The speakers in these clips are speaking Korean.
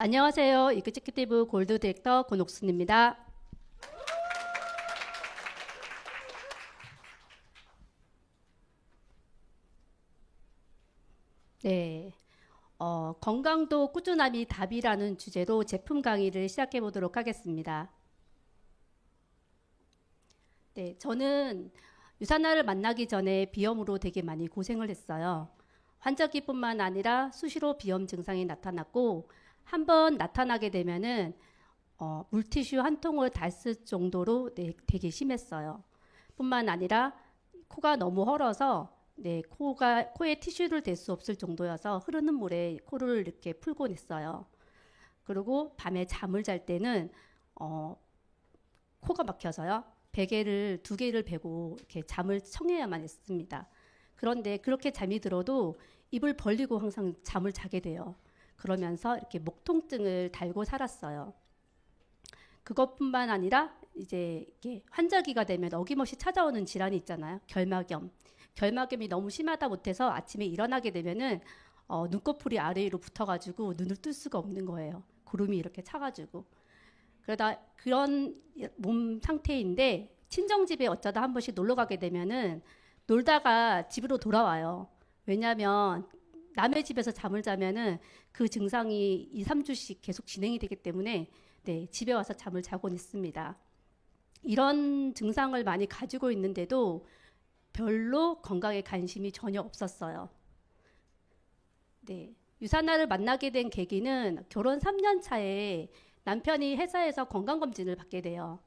안녕하세요. 이그제큐티브 골드 디렉터 권옥순입니다. 네. 어, 건강도 꾸준함이 답이라는 주제로 제품 강의를 시작해 보도록 하겠습니다. 네, 저는 유산화를 만나기 전에 비염으로 되게 많이 고생을 했어요. 환절기뿐만 아니라 수시로 비염 증상이 나타났고 한번 나타나게 되면은 어, 물티슈 한 통을 다 쓸 정도로 네, 되게 심했어요. 뿐만 아니라 코가 너무 헐어서 네, 코가 코에 티슈를 댈 수 없을 정도여서 흐르는 물에 코를 이렇게 풀곤 했어요. 그리고 밤에 잠을 잘 때는 어, 코가 막혀서요. 베개를 두 개를 베고 이렇게 잠을 청해야만 했습니다. 그런데 그렇게 잠이 들어도 입을 벌리고 항상 잠을 자게 돼요. 그러면서 이렇게 목 통증을 달고 살았어요. 그것뿐만 아니라 이제 환절기가 되면 어김없이 찾아오는 질환이 있잖아요. 결막염. 결막염이 너무 심하다 못해서 아침에 일어나게 되면은 어, 눈꺼풀이 아래로 붙어가지고 눈을 뜰 수가 없는 거예요. 구름이 이렇게 차가지고. 그러다 그런 몸 상태인데 친정집에 어쩌다 한 번씩 놀러 가게 되면은 놀다가 집으로 돌아와요. 왜냐하면 남의 집에서 잠을 자면은 그 증상이 2, 3주씩 계속 진행이 되기 때문에 네, 집에 와서 잠을 자곤 있습니다. 이런 증상을 많이 가지고 있는데도 별로 건강에 관심이 전혀 없었어요. 네. 유산화를 만나게 된 계기는 결혼 3년 차에 남편이 회사에서 건강검진을 받게 돼요.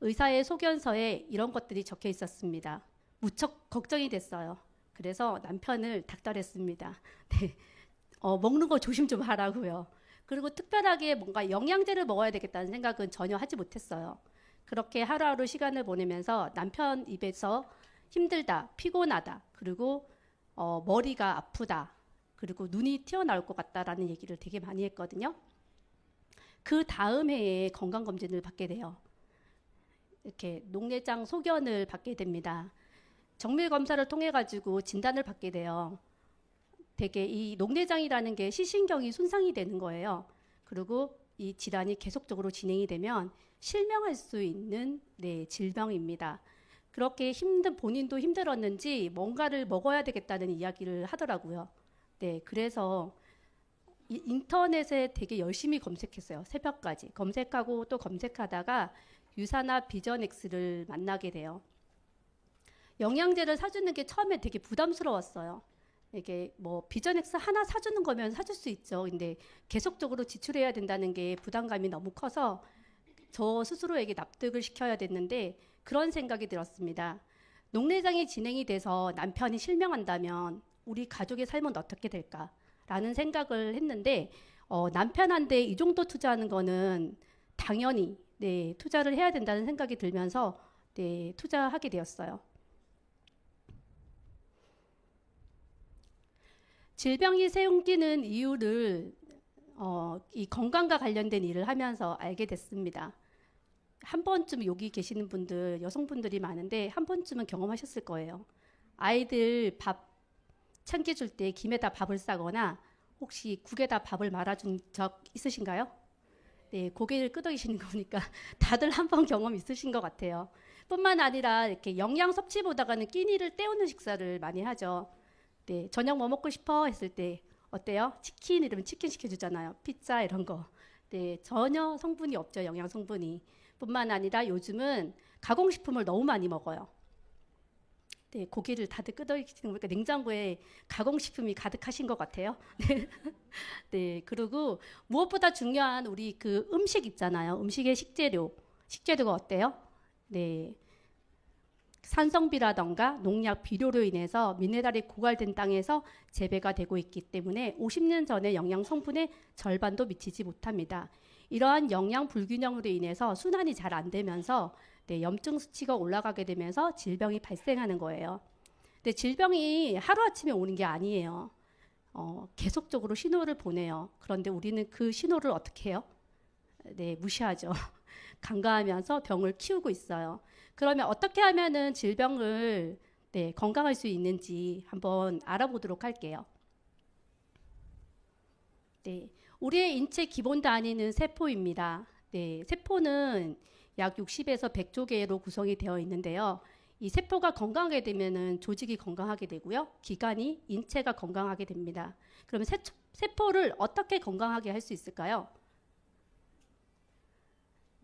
의사의 소견서에 이런 것들이 적혀 있었습니다. 무척 걱정이 됐어요. 그래서 남편을 닥달했습니다. 네. 어, 먹는 거 조심 좀 하라고요. 그리고 특별하게 뭔가 영양제를 먹어야 되겠다는 생각은 전혀 하지 못했어요. 그렇게 하루하루 시간을 보내면서 남편 입에서 힘들다, 피곤하다, 그리고 어, 머리가 아프다, 그리고 눈이 튀어나올 것 같다라는 얘기를 되게 많이 했거든요. 그 다음 해에 건강검진을 받게 돼요. 이렇게 녹내장 소견을 받게 됩니다. 정밀 검사를 통해 가지고 진단을 받게 돼요. 되게 이 녹내장이라는 게 시신경이 손상이 되는 거예요. 그리고 이 질환이 계속적으로 진행이 되면 실명할 수 있는 네, 질병입니다. 그렇게 힘든 본인도 힘들었는지 뭔가를 먹어야 되겠다는 이야기를 하더라고요. 네, 그래서 인터넷에 되게 열심히 검색했어요. 새벽까지 검색하고 또 검색하다가 유산화 비전엑스를 만나게 돼요. 영양제를 사주는 게 처음에 되게 부담스러웠어요. 이게 뭐 비전엑스 하나 사주는 거면 사줄 수 있죠. 근데 계속적으로 지출해야 된다는 게 부담감이 너무 커서 저 스스로에게 납득을 시켜야 됐는데 그런 생각이 들었습니다. 녹내장이 진행이 돼서 남편이 실명한다면 우리 가족의 삶은 어떻게 될까? 라는 생각을 했는데 어, 남편한테 이 정도 투자하는 거는 당연히 네, 투자를 해야 된다는 생각이 들면서 네, 투자하게 되었어요. 질병이 생기는 이유를 어, 이 건강과 관련된 일을 하면서 알게 됐습니다. 한 번쯤 여기 계시는 분들 여성분들이 많은데 한 번쯤은 경험하셨을 거예요. 아이들 밥 챙겨줄 때 김에다 밥을 싸거나 혹시 국에다 밥을 말아준 적 있으신가요? 네, 고개를 끄덕이시는 거 보니까 다들 한 번 경험 있으신 것 같아요. 뿐만 아니라 이렇게 영양 섭취보다가는 끼니를 때우는 식사를 많이 하죠. 네, 저녁 뭐 먹고 싶어 했을 때 어때요? 치킨 이러면 치킨 시켜주잖아요. 피자 이런 거. 네, 전혀 성분이 없죠. 영양 성분이. 뿐만 아니라 요즘은 가공식품을 너무 많이 먹어요. 네, 고기를 다들 끄덕이시는 거니까 냉장고에 가공식품이 가득하신 것 같아요. 네. 네, 그리고 무엇보다 중요한 우리 그 음식 있잖아요. 음식의 식재료. 식재료가 어때요? 네. 산성비라던가 농약 비료로 인해서 미네랄이 고갈된 땅에서 재배가 되고 있기 때문에 50년 전에 영양 성분의 절반도 미치지 못합니다. 이러한 영양 불균형으로 인해서 순환이 잘 안 되면서 네, 염증 수치가 올라가게 되면서 질병이 발생하는 거예요. 근데 질병이 하루아침에 오는 게 아니에요. 어, 계속적으로 신호를 보내요. 그런데 우리는 그 신호를 어떻게 해요? 네, 무시하죠. 간과하면서 병을 키우고 있어요. 그러면 어떻게 하면은 질병을 네, 건강할 수 있는지 한번 알아보도록 할게요. 네, 우리의 인체 기본 단위는 세포입니다. 네, 세포는 약 60에서 100조 개로 구성이 되어 있는데요. 이 세포가 건강하게 되면은 조직이 건강하게 되고요. 기관이 인체가 건강하게 됩니다. 그러면 세, 세포를 어떻게 건강하게 할 수 있을까요?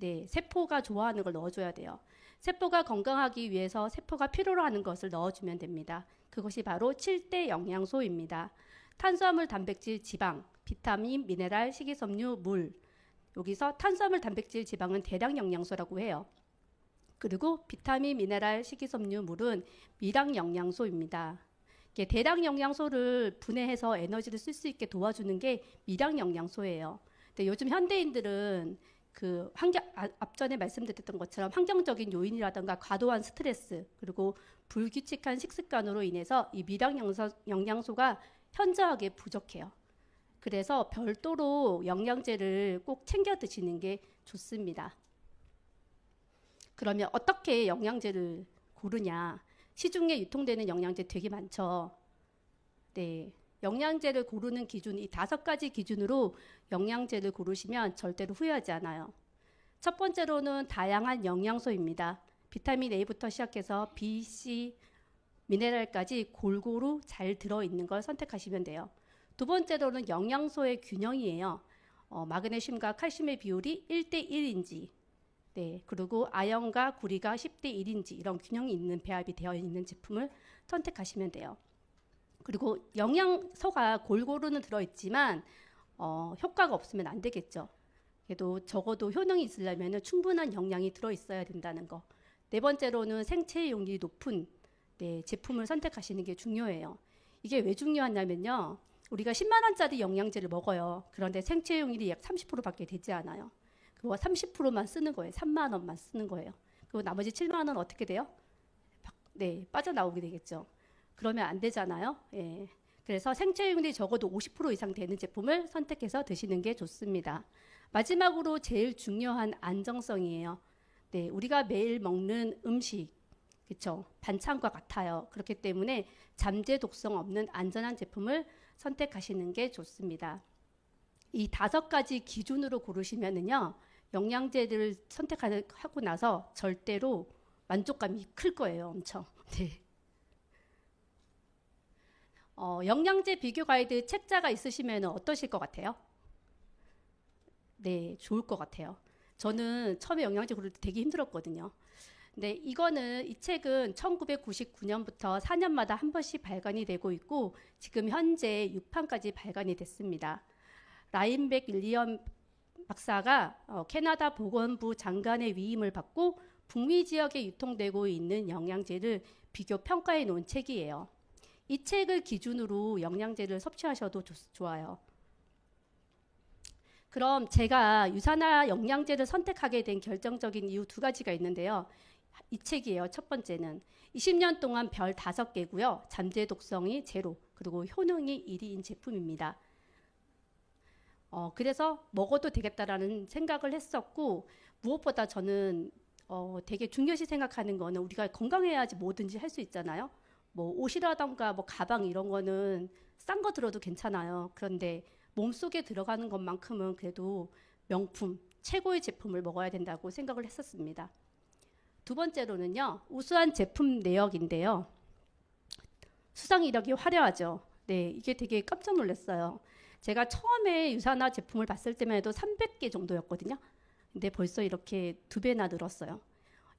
네, 세포가 좋아하는 걸 넣어줘야 돼요. 세포가 건강하기 위해서 세포가 필요로 하는 것을 넣어주면 됩니다. 그것이 바로 7대 영양소입니다. 탄수화물, 단백질, 지방, 비타민, 미네랄, 식이섬유, 물. 여기서 탄수화물, 단백질, 지방은 대량 영양소라고 해요. 그리고 비타민, 미네랄, 식이섬유, 물은 미량 영양소입니다. 대량 영양소를 분해해서 에너지를 쓸 수 있게 도와주는 게 미량 영양소예요. 근데 요즘 현대인들은 그 환경 아, 앞전에 말씀드렸던 것처럼 환경적인 요인이라든가 과도한 스트레스 그리고 불규칙한 식습관으로 인해서 이 미량 영양소가 현저하게 부족해요. 그래서 별도로 영양제를 꼭 챙겨 드시는 게 좋습니다. 그러면 어떻게 영양제를 고르냐? 시중에 유통되는 영양제 되게 많죠. 네. 영양제를 고르는 기준, 이 다섯 가지 기준으로 영양제를 고르시면 절대로 후회하지 않아요. 첫 번째로는 다양한 영양소입니다. 비타민 A부터 시작해서 B, C, 미네랄까지 골고루 잘 들어있는 걸 선택하시면 돼요. 두 번째로는 영양소의 균형이에요. 어, 마그네슘과 칼슘의 비율이 1대 1인지, 네, 그리고 아연과 구리가 10대 1인지 이런 균형이 있는 배합이 되어 있는 제품을 선택하시면 돼요. 그리고 영양소가 골고루는 들어있지만 어, 효과가 없으면 안 되겠죠. 그래도 적어도 효능이 있으려면 충분한 영양이 들어있어야 된다는 거. 네 번째로는 생체용이 높은 네, 제품을 선택하시는 게 중요해요. 이게 왜 중요하냐면요. 우리가 10만 원짜리 영양제를 먹어요. 그런데 생체용일이 약 30%밖에 되지 않아요. 그거 30%만 쓰는 거예요. 3만 원만 쓰는 거예요. 그리고 나머지 7만 원 어떻게 돼요? 네, 빠져나오게 되겠죠. 그러면 안 되잖아요. 예. 그래서 생체용률이 적어도 50% 이상 되는 제품을 선택해서 드시는 게 좋습니다. 마지막으로 제일 중요한 안정성이에요. 네, 우리가 매일 먹는 음식, 그렇죠? 반찬과 같아요. 그렇기 때문에 잠재 독성 없는 안전한 제품을 선택하시는 게 좋습니다. 이 다섯 가지 기준으로 고르시면은요, 영양제를 선택하고 나서 절대로 만족감이 클 거예요, 엄청. 네. 어, 영양제 비교 가이드 책자가 있으시면 어떠실 것 같아요? 네, 좋을 것 같아요. 저는 처음에 영양제 고를 때 되게 힘들었거든요. 근데 이거는 이 책은 1999년부터 4년마다 한 번씩 발간이 되고 있고 지금 현재 6판까지 발간이 됐습니다. 라인백 윌리엄 박사가 어, 캐나다 보건부 장관의 위임을 받고 북미 지역에 유통되고 있는 영양제를 비교 평가해 놓은 책이에요. 이 책을 기준으로 영양제를 섭취하셔도 좋, 좋아요. 그럼 제가 유산화 영양제를 선택하게 된 결정적인 이유 두 가지가 있는데요. 이 책이에요. 첫 번째는 20년 동안 별 5개고요. 잠재 독성이 제로, 그리고 효능이 1위인 제품입니다. 어, 그래서 먹어도 되겠다라는 생각을 했었고 무엇보다 저는 어, 되게 중요시 생각하는 거는 우리가 건강해야지 뭐든지 할 수 있잖아요. 뭐 옷이라던가 뭐 가방 이런 거는 싼 거 들어도 괜찮아요. 그런데 몸속에 들어가는 것만큼은 그래도 명품, 최고의 제품을 먹어야 된다고 생각을 했었습니다. 두 번째로는요, 우수한 제품 내역인데요. 수상 이력이 화려하죠. 네, 이게 되게 깜짝 놀랐어요. 제가 처음에 유산화 제품을 봤을 때만 해도 300개 정도였거든요. 근데 벌써 이렇게 두 배나 늘었어요.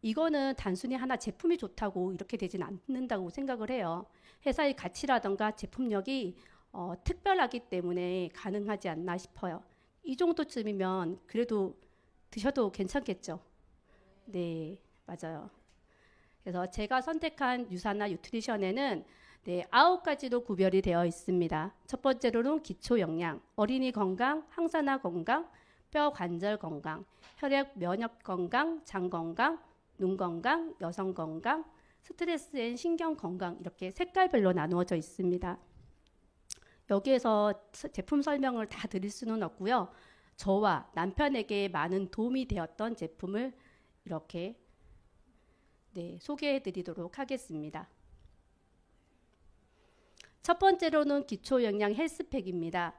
이거는 단순히 하나 제품이 좋다고 이렇게 되진 않는다고 생각을 해요. 회사의 가치라던가 제품력이 어, 특별하기 때문에 가능하지 않나 싶어요. 이 정도쯤이면 그래도 드셔도 괜찮겠죠. 네, 맞아요. 그래서 제가 선택한 유산화 뉴트리션에는 네, 아홉 가지로 구별이 되어 있습니다. 첫 번째로는 기초 영양, 어린이 건강, 항산화 건강, 뼈 관절 건강, 혈액 면역 건강, 장 건강, 눈 건강, 여성 건강, 스트레스 앤 신경 건강 이렇게 색깔별로 나누어져 있습니다. 여기에서 제품 설명을 다 드릴 수는 없고요. 저와 남편에게 많은 도움이 되었던 제품을 이렇게 네, 소개해 드리도록 하겠습니다. 첫 번째로는 기초 영양 헬스팩입니다.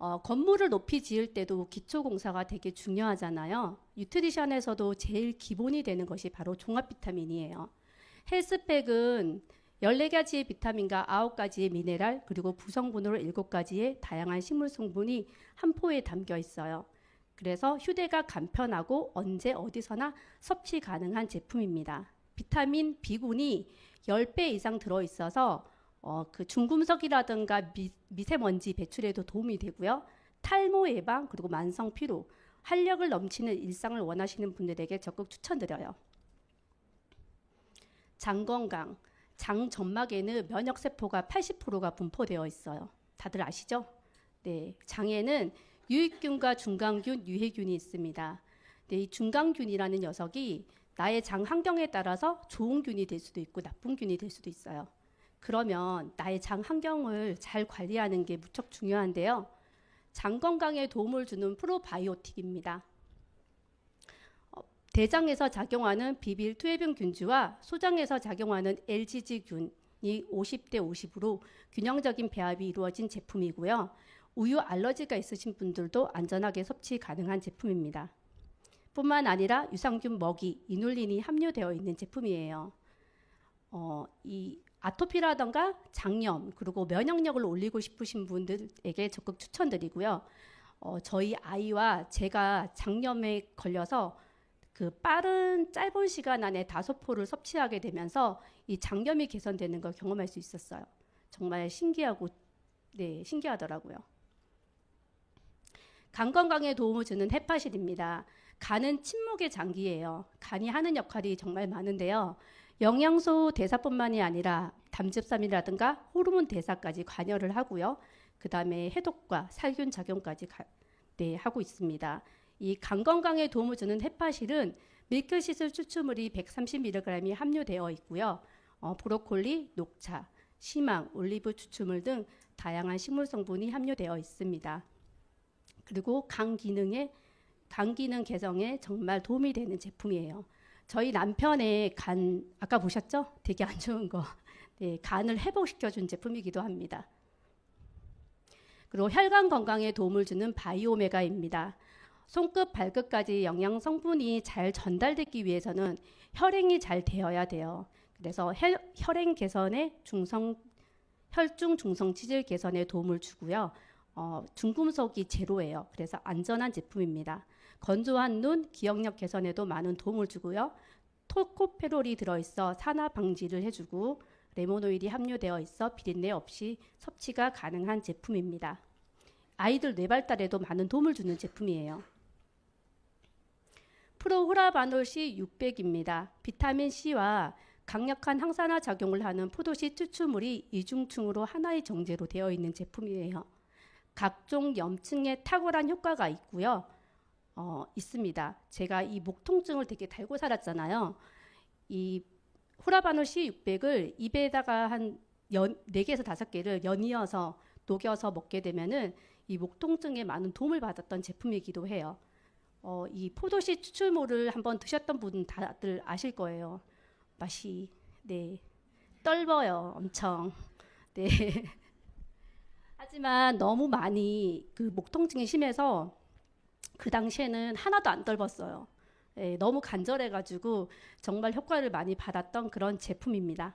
어, 건물을 높이 지을 때도 기초 공사가 되게 중요하잖아요. 뉴트리션에서도 제일 기본이 되는 것이 바로 종합 비타민이에요. 헬스팩은 14가지의 비타민과 9가지의 미네랄 그리고 부성분으로 7가지의 다양한 식물 성분이 한 포에 담겨 있어요. 그래서 휴대가 간편하고 언제 어디서나 섭취 가능한 제품입니다. 비타민 B군이 10배 이상 들어 있어서 어, 그 중금속이라든가 미, 미세먼지 배출에도 도움이 되고요. 탈모 예방 그리고 만성 피로, 활력을 넘치는 일상을 원하시는 분들에게 적극 추천드려요. 장 건강, 장 점막에는 면역 세포가 80%가 분포되어 있어요. 다들 아시죠? 네, 장에는 유익균과 중강균, 유해균이 있습니다. 네, 이 중강균이라는 녀석이 나의 장 환경에 따라서 좋은 균이 될 수도 있고 나쁜 균이 될 수도 있어요. 그러면 나의 장 환경을 잘 관리하는 게 무척 중요한데요. 장 건강에 도움을 주는 프로바이오틱입니다. 어, 대장에서 작용하는 비빌 투해균 균주와 소장에서 작용하는 LGG균이 50대 50으로 균형적인 배합이 이루어진 제품이고요. 우유 알러지가 있으신 분들도 안전하게 섭취 가능한 제품입니다. 뿐만 아니라 유산균 먹이, 이눌린이 함유되어 있는 제품이에요. 어, 이 아토피라던가 장염 그리고 면역력을 올리고 싶으신 분들에게 적극 추천드리고요. 어, 저희 아이와 제가 장염에 걸려서 그 빠른 짧은 시간 안에 다섯 포를 섭취하게 되면서 이 장염이 개선되는 걸 경험할 수 있었어요. 정말 신기하고 네 신기하더라고요. 간 건강에 도움을 주는 헤파실입니다. 간은 침묵의 장기예요. 간이 하는 역할이 정말 많은데요. 영양소 대사뿐만이 아니라 담즙산이라든가 호르몬 대사까지 관여를 하고요. 그 다음에 해독과 살균 작용까지 가, 네, 하고 있습니다. 이 간 건강에 도움을 주는 헤파실은 밀크시슬 추출물이 130mg이 함유되어 있고요. 어, 브로콜리, 녹차, 시망, 올리브 추출물 등 다양한 식물 성분이 함유되어 있습니다. 그리고 간 기능에 간 기능 개선에 정말 도움이 되는 제품이에요. 저희 남편의 간 아까 보셨죠? 되게 안 좋은 거. 네, 간을 회복시켜 준 제품이기도 합니다. 그리고 혈관 건강에 도움을 주는 바이오메가입니다. 손끝 발끝까지 영양 성분이 잘 전달되기 위해서는 혈행이 잘 되어야 돼요. 그래서 혈, 혈행 개선에 중성 혈중 중성 치질 개선에 도움을 주고요. 어, 중금속이 제로예요. 그래서 안전한 제품입니다. 건조한 눈, 기억력 개선에도 많은 도움을 주고요. 토코페롤이 들어있어 산화 방지를 해주고 레모노일이 함유되어 있어 비린내 없이 섭취가 가능한 제품입니다. 아이들 뇌발달에도 많은 도움을 주는 제품이에요. 프로후라바놀 C 600입니다. 비타민 C와 강력한 항산화 작용을 하는 포도씨 추출물이 이중층으로 하나의 정제로 되어 있는 제품이에요. 각종 염증에 탁월한 효과가 있고요. 어, 있습니다. 제가 이 목 통증을 되게 달고 살았잖아요. 이 후라바노 C600을 입에다가 한 연, 4개에서 5개를 연이어서 녹여서 먹게 되면은 이 목 통증에 많은 도움을 받았던 제품이기도 해요. 어, 이 포도씨 추출물을 한번 드셨던 분 다들 아실 거예요. 맛이 네 떨어요, 엄청. 네. 하지만 너무 많이 그 목 통증이 심해서 그 당시에는 하나도 안 떨었어요. 예, 너무 간절해가지고 정말 효과를 많이 받았던 그런 제품입니다.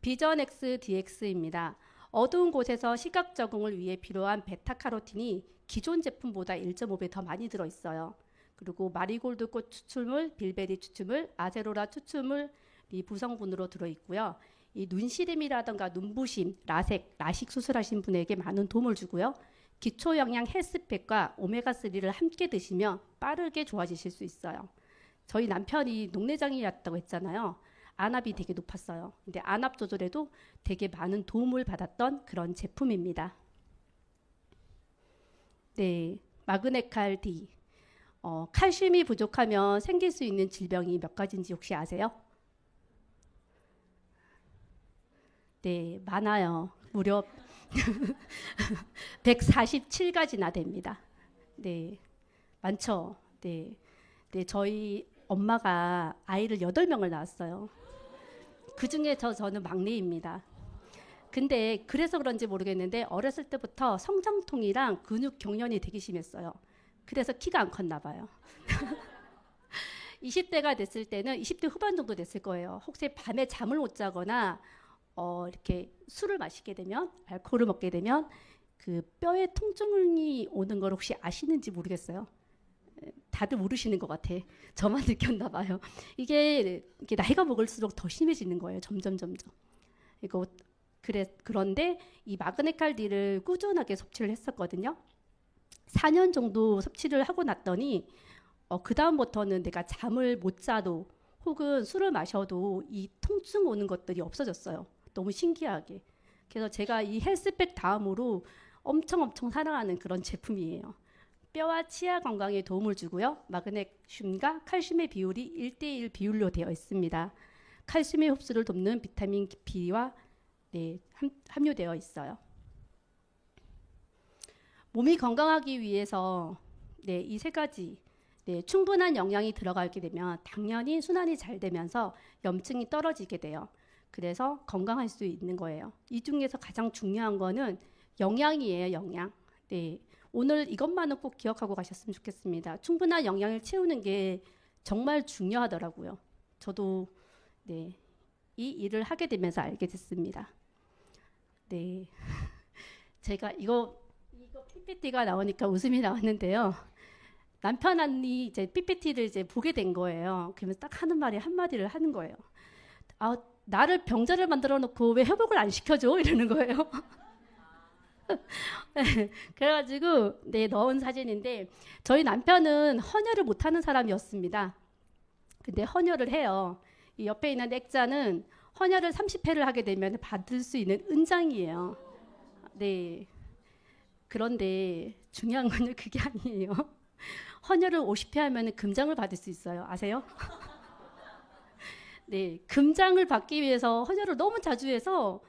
비전 X DX입니다. 어두운 곳에서 시각 적응을 위해 필요한 베타카로틴이 기존 제품보다 1.5배 더 많이 들어 있어요. 그리고 마리골드 꽃 추출물, 빌베리 추출물, 아제로라 추출물이 부성분으로 들어 있고요. 이 눈시림이라든가 눈부심, 라섹, 라식 수술하신 분에게 많은 도움을 주고요. 기초 영양 헬스팩과 오메가3를 함께 드시면 빠르게 좋아지실 수 있어요. 저희 남편이 녹내장이었다고 했잖아요. 안압이 되게 높았어요. 근데 안압 조절에도 되게 많은 도움을 받았던 그런 제품입니다. 네, 마그네칼 D. 어, 칼슘이 부족하면 생길 수 있는 질병이 몇 가지인지 혹시 아세요? 네, 많아요. 무려 147가지나 됩니다. 네. 많죠. 네. 네, 저희 엄마가 아이를 8명을 낳았어요. 그 중에 저, 저는 막내입니다. 근데 그래서 그런지 모르겠는데 어렸을 때부터 성장통이랑 근육 경련이 되게 심했어요. 그래서 키가 안 컸나 봐요. 20대가 됐을 때는 20대 후반 정도 됐을 거예요. 혹시 밤에 잠을 못 자거나 어, 이렇게 술을 마시게 되면 알코올을 먹게 되면 그 뼈에 통증이 오는 걸 혹시 아시는지 모르겠어요. 에, 다들 모르시는 것 같아. 저만 느꼈나 봐요. 이게, 이게 나이가 먹을수록 더 심해지는 거예요. 점점 점점. 이거 그래 그런데 이 마그네칼디를 꾸준하게 섭취를 했었거든요. 4년 정도 섭취를 하고 났더니 어, 그 다음부터는 내가 잠을 못 자도 혹은 술을 마셔도 이 통증 오는 것들이 없어졌어요. 너무 신기하게. 그래서 제가 이 헬스백 다음으로 엄청 엄청 사랑하는 그런 제품이에요. 뼈와 치아 건강에 도움을 주고요. 마그네슘과 칼슘의 비율이 1대1 비율로 되어 있습니다. 칼슘의 흡수를 돕는 비타민 B와 네, 함, 함유되어 있어요. 몸이 건강하기 위해서 네, 이 세 가지 네, 충분한 영양이 들어가게 되면 당연히 순환이 잘 되면서 염증이 떨어지게 돼요. 그래서 건강할 수 있는 거예요. 이 중에서 가장 중요한 거는 영양이에요, 영양. 네. 오늘 이것만은 꼭 기억하고 가셨으면 좋겠습니다. 충분한 영양을 채우는 게 정말 중요하더라고요. 저도 네, 이 일을 하게 되면서 알게 됐습니다. 네, 제가 이거 이거 PPT가 나오니까 웃음이 나왔는데요. 남편이 이제 PPT를 이제 보게 된 거예요. 그러면서 딱 하는 말이 한 마디를 하는 거예요. 아, 나를 병자를 만들어 놓고 왜 회복을 안 시켜줘? 이러는 거예요. 네, 그래가지고 네 넣은 사진인데 저희 남편은 헌혈을 못하는 사람이었습니다. 근데 헌혈을 해요. 이 옆에 있는 액자는 헌혈을 30회를 하게 되면 받을 수 있는 은장이에요. 네. 그런데 중요한 건 그게 아니에요. 헌혈을 50회 하면 금장을 받을 수 있어요. 아세요? 네, 금장을 받기 위해서 헌혈을 너무 자주 해서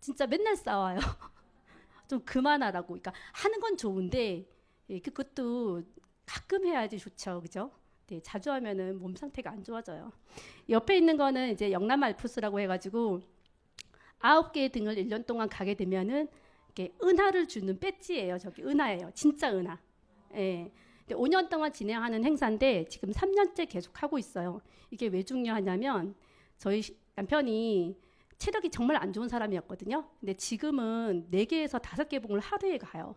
진짜 맨날 싸워요. 좀 그만하라고. 그러니까 하는 건 좋은데 예, 그것도 가끔 해야지 좋죠, 그죠? 네, 자주 하면은 몸 상태가 안 좋아져요. 옆에 있는 거는 이제 영남 알프스라고 해 가지고 아홉 개의 등을 1년 동안 가게 되면은 이렇게 은하를 주는 배지예요. 저기 은하예요. 진짜 은하. 예. 근데 5년 동안 진행하는 행사인데 지금 3년째 계속 하고 있어요. 이게 왜 중요하냐면 저희 시- 남편이 체력이 정말 안 좋은 사람이었거든요. 근데 지금은 4개에서 5개 봉을 하루에 가요.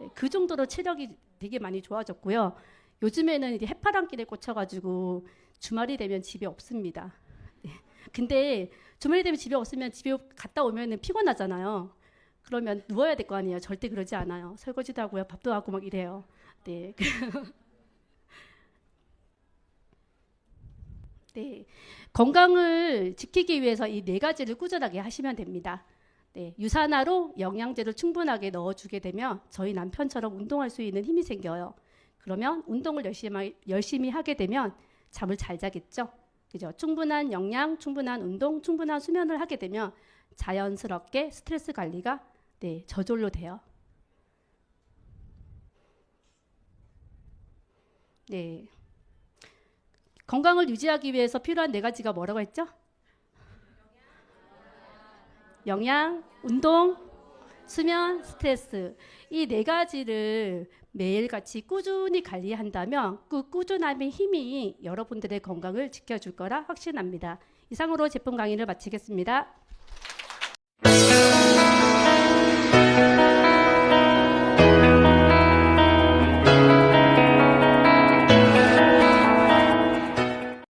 네, 그 정도로 체력이 되게 많이 좋아졌고요. 요즘에는 이제 해파랑길에 꽂혀가지고 주말이 되면 집에 없습니다. 네. 근데 주말이 되면 집에 없으면 집에 갔다 오면은 피곤하잖아요. 그러면 누워야 될 거 아니에요. 절대 그러지 않아요. 설거지도 하고요. 밥도 하고 막 이래요. 네. 네. 건강을 지키기 위해서 이 네 가지를 꾸준하게 하시면 됩니다. 네. 유산화로 영양제를 충분하게 넣어주게 되면 저희 남편처럼 운동할 수 있는 힘이 생겨요. 그러면 운동을 열심히, 하- 열심히 하게 되면 잠을 잘 자겠죠. 그죠? 충분한 영양, 충분한 운동, 충분한 수면을 하게 되면 자연스럽게 스트레스 관리가 네, 저절로 돼요. 네. 건강을 유지하기 위해서 필요한 네 가지가 뭐라고 했죠? 영양, 운동, 수면, 스트레스. 이 네 가지를 매일같이 꾸준히 관리한다면 그 꾸준함의 힘이 여러분들의 건강을 지켜줄 거라 확신합니다. 이상으로 제품 강의를 마치겠습니다.